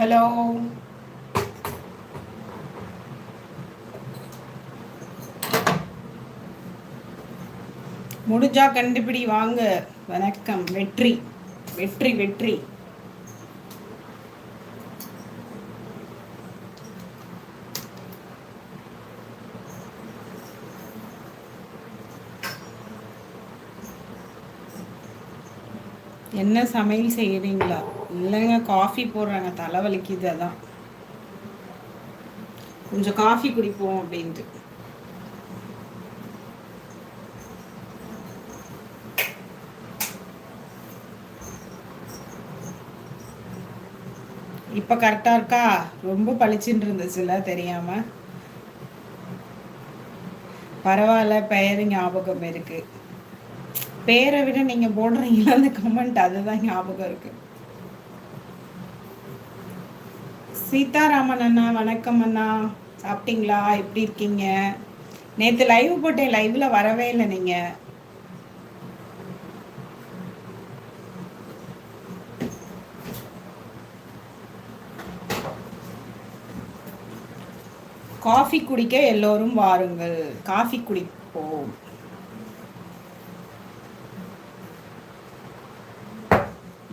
Hello முடிஞ்சா கண்டுபிடி வாங்க. வணக்கம். வெற்றி. வெற்றி வெற்றி. என்ன சமையல் செய்கிறீங்களா இல்லைங்க காஃபி போடுறாங்க தலைவலிக்குது அதான். கொஞ்சம் காஃபி குடிப்போம் அப்படின்ட்டு. இப்போ கரெக்டாக இருக்கா? ரொம்ப பளிச்சுன்னு இருந்துச்சுல தெரியாமல் பரவாயில்ல பெயர் ஞாபகம் இருக்கு. பேரை விட நீங்கள் போடுறீங்களா அந்த கமெண்ட் அதுதான் ஞாபகம் இருக்கு. சீதாராமன் அண்ணா வணக்கம் அண்ணா சாப்பிட்டீங்களா? எப்படி இருக்கீங்க? நேற்று லைவ் போட்டேன். லைவ்ல வரவே இல்லை நீங்கள் காஃபி குடிக்க எல்லோரும் வாருங்கள். காஃபி குடிப்போம்.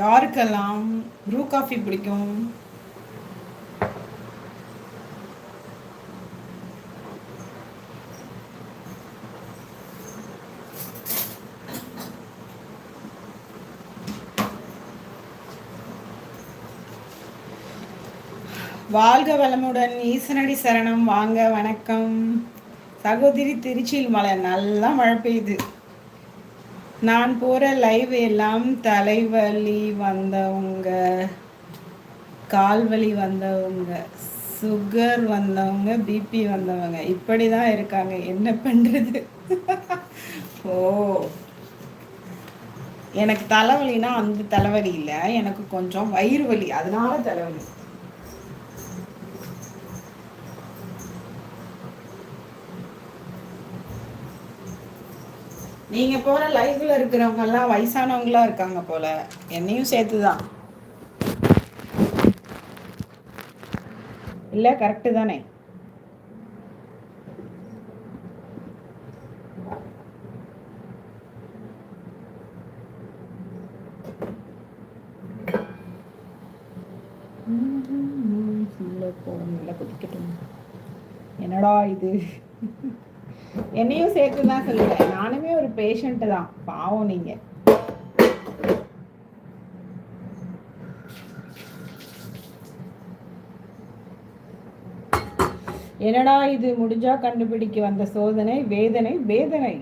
யாருக்கெல்லாம் ப்ரூ காஃபி பிடிக்கும்? வாழ்க வளமுடன் ஈசனடி சரணம். வாங்க வணக்கம். சகோதரி திருச்சியில் மழை நல்லா மழை பெய்யுது நான் போகிற லைவ் எல்லாம் தலைவலி வந்தவங்க கால்வலி வந்தவங்க சுகர் வந்தவங்க பிபி வந்தவங்க இப்படி தான் இருக்காங்க. என்ன பண்ணுறது ஓ. எனக்கு தலைவலினா அந்த தலைவலி இல்லை. எனக்கு கொஞ்சம் வயிறு வலி. அதனால தலைவலி. நீங்க போற லைஃப்ல இருக்கிறவங்க எல்லாம் வயசானவங்களா இருக்காங்க போல என்னையும் சேர்த்துதான் இல்ல கரெக்டு தானே என்னடா இது என்னையும் சேர்த்து தான் சொல்லுங்க. நானுமே ஒரு பேஷண்ட் தான். பாவம் நீங்க. என்னடா இது? முடிஞ்சா கண்டுபிடிக்க வந்த சோதனை வேதனை வேதனை.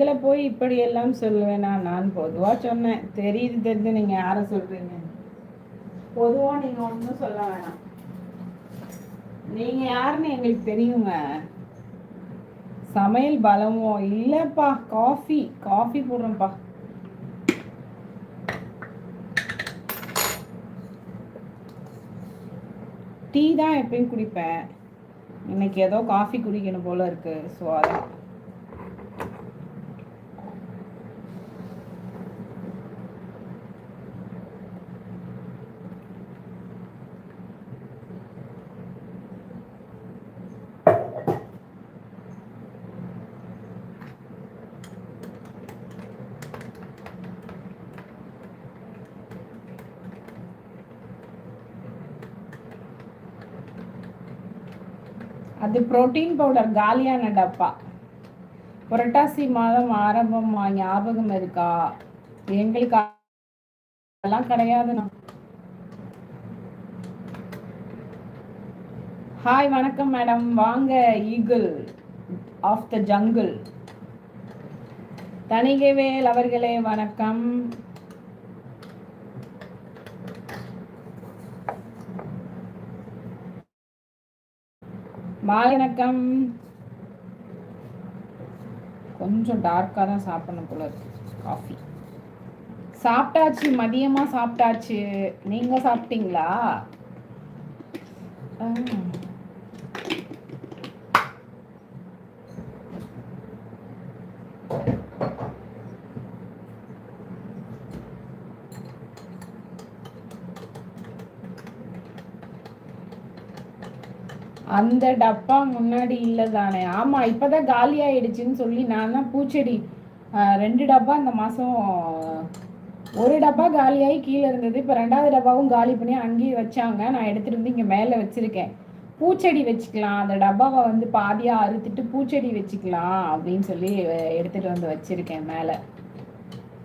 உங்களை போய் இப்படி எல்லாம் சொல்லுவேனா? நான் பொதுவா சொன்னேன். தெரியுது தெரிஞ்சு நீங்க யாரை சொல்றீங்க? பொதுவா நீங்க ஒன்றும் சொல்ல வேணாம். நீங்க யாருன்னு எங்களுக்கு தெரியுங்க. சமையல் பலமோ இல்லப்பா. Coffee coffee போடுறேன்ப்பா. டீ தான் எப்பயும் குடிப்பேன். இன்னைக்கு ஏதோ காஃபி குடிக்கணும் போல இருக்கு. ஸோ அதான். அது புரோட்டீன் பவுடர் காலியான டப்பா. புரட்டாசி மாதம் ஆரம்பம் ஞாபகம் இருக்கா? எங்களுக்கு அதெல்லாம் கிடையாதுண்ணா ஹாய் வணக்கம் மேடம் வாங்க eagle of the jungle Thanigaivel அவர்களே வணக்கம். மாலை வணக்கம் கொஞ்சம் டார்க்காக தான் சாப்பிடணும் போல இருக்கு. காஃபி சாப்பிட்டாச்சு மதியமாக சாப்பிட்டாச்சு. நீங்கள் சாப்பிட்டீங்களா? அந்த டப்பா முன்னாடி இல்லை தானே ஆமாம் இப்போ தான் காலி ஆயிடுச்சுன்னு சொல்லி நான் தான் பூச்செடி ரெண்டு டப்பா இந்த மாதம் ஒரு டப்பா காலியாகி கீழே இருந்தது. இப்போ ரெண்டாவது டப்பாவும் காலி பண்ணி அங்கேயே வச்சாங்க. நான் எடுத்துகிட்டு வந்து இங்கே மேலே வச்சுருக்கேன். பூச்செடி வச்சுக்கலாம். அந்த டப்பாவை வந்து பாதியாக அறுத்துட்டு பூச்செடி வச்சுக்கலாம் அப்படின்னு சொல்லி எடுத்துகிட்டு வந்து வச்சுருக்கேன் மேலே.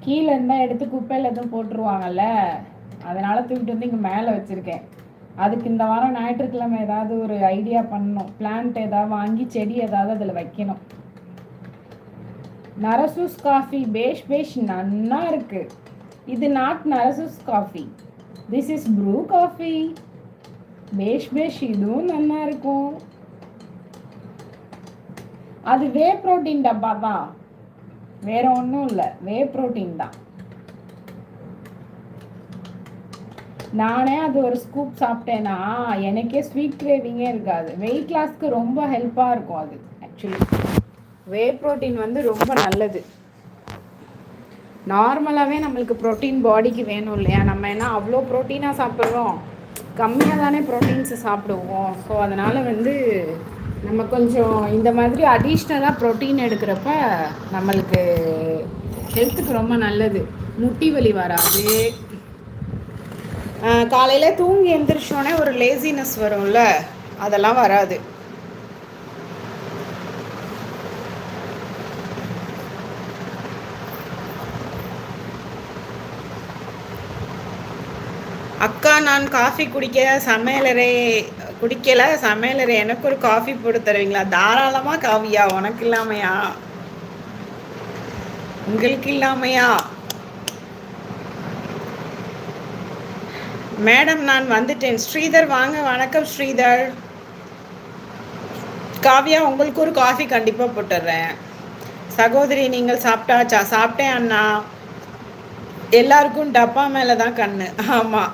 கீழே இருந்தால் எடுத்து குப்பையில் எதுவும் போட்டுருவாங்கல்ல? அதனால் தூக்கிட்டு வந்து இங்கே மேலே வச்சுருக்கேன். அதுக்கு இந்த வாரம் ஞாயிற்றுக்கிழமை ஏதாவது ஒரு ஐடியா பண்ணணும். பிளான்ட் ஏதாவது வாங்கி செடி ஏதாவது அதில் வைக்கணும். நரசூஸ் காஃபி பேஷ் பேஷ் நன்னா இருக்கு. இது not Narasus coffee this is Bru coffee பேஷ் பேஷ் இதுவும் நன்னா இருக்கும். அது வே ப்ரோட்டீன் டப்பா தான். வேற ஒன்றும் இல்லை. வே ப்ரோட்டீன் தான். நானே அது ஒரு ஸ்கூப் சாப்பிட்டேன்னா எனக்கே ஸ்வீட் கிரேவிங்கே இருக்காது. வெயிட் லாஸ்க்கு ரொம்ப ஹெல்ப்பாக இருக்கும் அது ஆக்சுவலி வே ப்ரோட்டீன் வந்து ரொம்ப நல்லது. நார்மலாகவே நம்மளுக்கு ப்ரோட்டீன் பாடிக்கு வேணும் இல்லையா? நம்ம என்ன அவ்வளோ ப்ரோட்டீனாக சாப்பிட்றோம்? கம்மியாக தானே ப்ரோட்டீன்ஸை சாப்பிடுவோம். ஸோ அதனால் வந்து நம்ம கொஞ்சம் இந்த மாதிரி அடிஷ்னலாக ப்ரோட்டீன் எடுக்கிறப்ப நம்மளுக்கு ஹெல்த்துக்கு ரொம்ப நல்லது. முட்டி வலி வராது. காலையில் தூங்கி எந்திரிச்சோடனே ஒரு லேசினஸ் வரும்ல? அதெல்லாம் வராது. அக்கா நான் காஃபி குடிக்க சமையலறை குடிக்கல சமையலறை எனக்கு ஒரு காஃபி போட்டு தருவீங்களா? தாராளமாக காவியா உனக்கு இல்லாமையா? உங்களுக்கு இல்லாமையா? மேடம் நான் வந்துட்டேன். ஸ்ரீதர் வாங்க. வணக்கம் ஸ்ரீதர். காவியா உங்களுக்கு ஒரு காஃபி கண்டிப்பாக போட்டுடுறேன் சகோதரி நீங்கள் சாப்பிட்டாச்சா? சாப்பிட்டேன் அண்ணா. எல்லாருக்கும் டப்பா மேலே தான் கண்ணு. ஆமாம்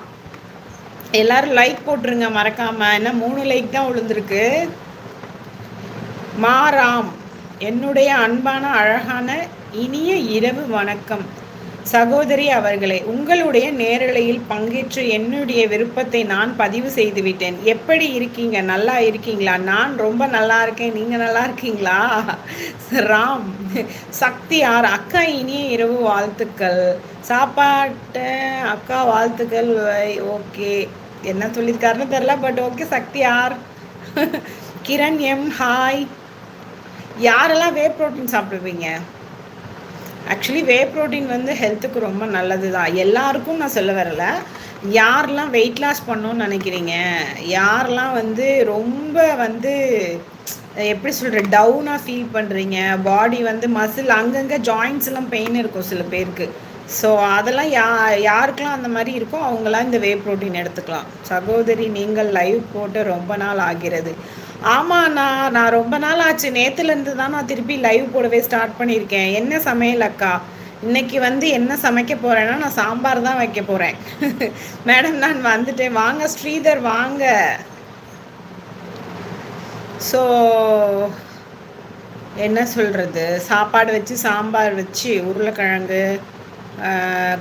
எல்லாரும் லைக் போட்டுருங்க மறக்காமல் என்ன மூணு லைக் தான் விழுந்திருக்கு மாராம் என்னுடைய அன்பான அழகான இனிய இரவு வணக்கம். சகோதரி அவர்களே உங்களுடைய நேரலையில் பங்கேற்று என்னுடைய விருப்பத்தை நான் பதிவு செய்துவிட்டேன். எப்படி இருக்கீங்க? நல்லா இருக்கீங்களா? நான் ரொம்ப நல்லா இருக்கேன். நீங்கள் நல்லா இருக்கீங்களா? ராம் சக்தி ஆர் அக்கா இனிய இரவு வாழ்த்துக்கள். சாப்பாட்டு அக்கா வாழ்த்துக்கள் ஓகே. என்ன சொல்லியிருக்காருன்னு தெரில but okay Sakthi R. Kiran M hi. யாரெல்லாம் வே ப்ரோட்டீன் சாப்பிடுவீங்க? ஆக்சுவலி வே ப்ரோட்டீன் வந்து ஹெல்த்துக்கு ரொம்ப நல்லது தான் எல்லாருக்கும் நான் சொல்ல வரல. யாரெல்லாம் வெயிட் லாஸ் பண்ணணும்னு நினைக்கிறீங்க? யாரெல்லாம் வந்து ரொம்ப வந்து எப்படி சொல்கிற டவுனாக ஃபீல் பண்ணுறீங்க பாடி வந்து மசில் அங்கங்கே ஜாயின்ஸ் எல்லாம் பெயின் இருக்கும் சில பேருக்கு. ஸோ அதெல்லாம் யா யாருக்கெல்லாம் அந்த மாதிரி இருக்கோ அவங்களாம் இந்த வே ப்ரோட்டீன் எடுத்துக்கலாம். சகோதரி நீங்கள் லைவ் போட்டு ரொம்ப நாள் ஆகிறது. ஆமாண்ணா நான் நான் ரொம்ப நாள் ஆச்சு. நேற்றுலேருந்து தான் நான் திருப்பி லைவ் போடவே ஸ்டார்ட் பண்ணியிருக்கேன். என்ன சமையல் அக்கா? இன்னைக்கு வந்து என்ன சமைக்க போகிறேன்னா நான் சாம்பார் தான் வைக்க போகிறேன் மேடம் நான் வந்துட்டேன். வாங்க ஸ்ரீதர் வாங்க. ஸோ என்ன சொல்கிறது சாப்பாடு வச்சு சாம்பார் வச்சு உருளைக்கிழங்கு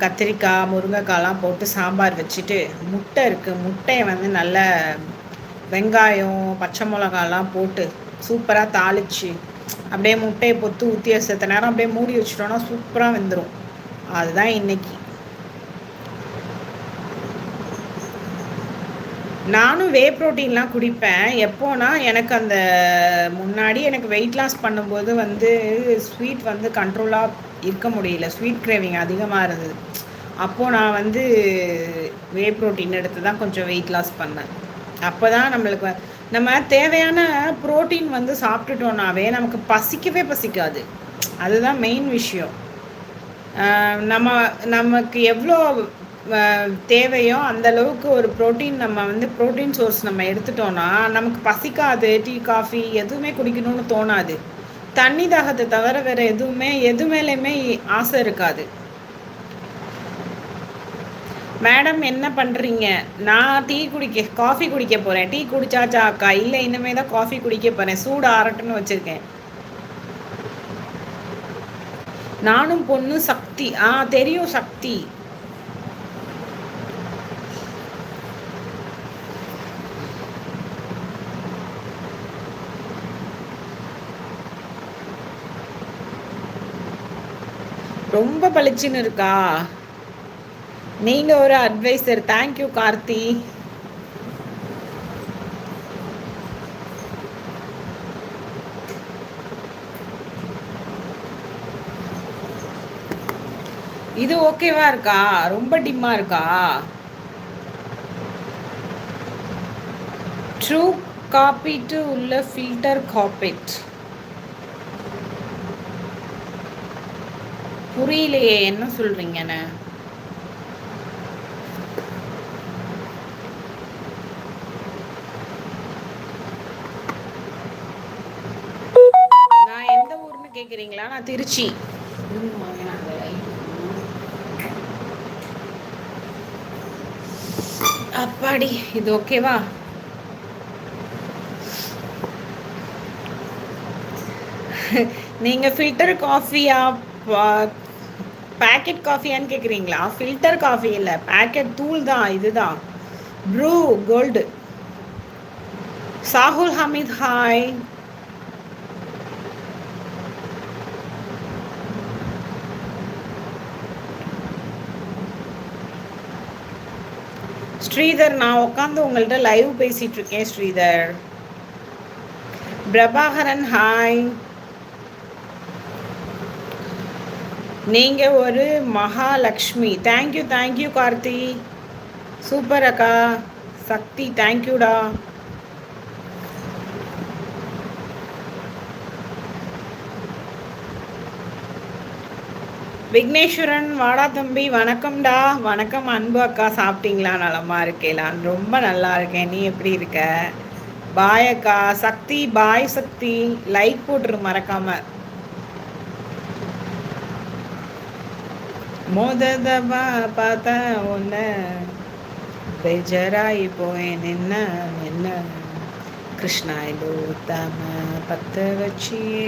கத்திரிக்காய் முருங்கைக்காய்லாம் போட்டு சாம்பார் வச்சுட்டு முட்டை இருக்குது முட்டையை வந்து நல்லா வெங்காயம் பச்சை மிளகாலாம் போட்டு சூப்பராக தாளித்து அப்படியே முட்டையை பொத்து ஊற்றி சேர்த்த நேரம் அப்படியே மூடி வச்சிட்டோன்னா சூப்பராக வெந்துடும் அதுதான் இன்னைக்கு. நானும் வே ப்ரோட்டீன்லாம் குடிப்பேன். எப்போனா எனக்கு அந்த முன்னாடி எனக்கு வெயிட் லாஸ் பண்ணும்போது வந்து ஸ்வீட் வந்து கண்ட்ரோலாக இருக்க முடியல. ஸ்வீட் கிரேவிங் அதிகமாக இருந்தது. அப்போது நான் வந்து வே ப்ரோட்டீன் எடுத்து தான் கொஞ்சம் வெயிட் லாஸ் பண்ணேன். அப்போ தான் நம்மளுக்கு நம்ம தேவையான ப்ரோட்டீன் வந்து சாப்பிட்டுட்டோம்னாவே நமக்கு பசிக்கவே பசிக்காது. அதுதான் மெயின் விஷயம். நம்ம நமக்கு எவ்வளோ தேவையோ அந்த அளவுக்கு ஒரு ப்ரோட்டீன் நம்ம வந்து ப்ரோட்டீன் சோர்ஸ் நம்ம எடுத்துட்டோன்னா நமக்கு பசிக்காது டீ காஃபி எதுவுமே குடிக்கணும்னு தோணாது. தண்ணி தாகத்தை தவிர வேறு எதுவுமே எது மேலேயுமே ஆசை இருக்காது. மேடம் என்ன பண்ணுறீங்க நான் டீ குடிக்க காஃபி குடிக்க போகிறேன் டீ குடிச்சாச்சா அக்கா? இல்லை இனிமேல் தான் காஃபி குடிக்க போகிறேன் சூடு ஆரட்டுன்னு வச்சுருக்கேன். நானும் பொண்ணு சக்தி. ஆ தெரியும் சக்தி. ரொம்ப பளிச்சுன்னு இருக்கா? நீங்க ஒரு அட்வைசர் தேங்க்யூ கார்த்தி. இது ஓகேவா இருக்கா? ரொம்ப டிம்மா இருக்கா? ட்ரூ காப்பிட்டு உள்ள ஃபில்டர் காப்பிட் புரியலையே என்ன சொல்றீங்கன்னு? எந்த கேக்குறீங்களா? நான் திருச்சி. அப்பாடி இது ஓகேவா நீங்க ஃபில்டர் காஃபியா பேக்கெட் காஃபியான்னு கேட்குறீங்களா ஃபில்டர் காஃபி இல்லை பேக்கெட் தூள் தான் இதுதான். ப்ரூ கோல்டு சாகுல் ஹமீத் ஹாய் ஸ்ரீதர் நான் உட்காந்து உங்கள்கிட்ட லைவ் பேசிட்டு இருக்கேன் ஸ்ரீதர். பிரபாகரன் ஹாய் நீங்க ஒரு Mahalakshmi. Thank you thank you Karthi. Super அக்கா. சக்தி தேங்க்யூடா விக்னேஸ்வரன் வாடா தம்பி வணக்கம்டா. வணக்கம் அன்பு அக்கா சாப்பிட்டீங்களா? நலமா இருக்கேலான் ரொம்ப நல்லா இருக்கேன். நீ எப்படி இருக்க? பாய் அக்கா. சக்தி பாய் சக்தி. லைக் போட்டுரு மறக்காம. மோததவா பார்த்தா ஒன்று பெஜராகி போயேன் என்ன என்ன? கிருஷ்ணாயிலோ தம பத்த வச்சியே.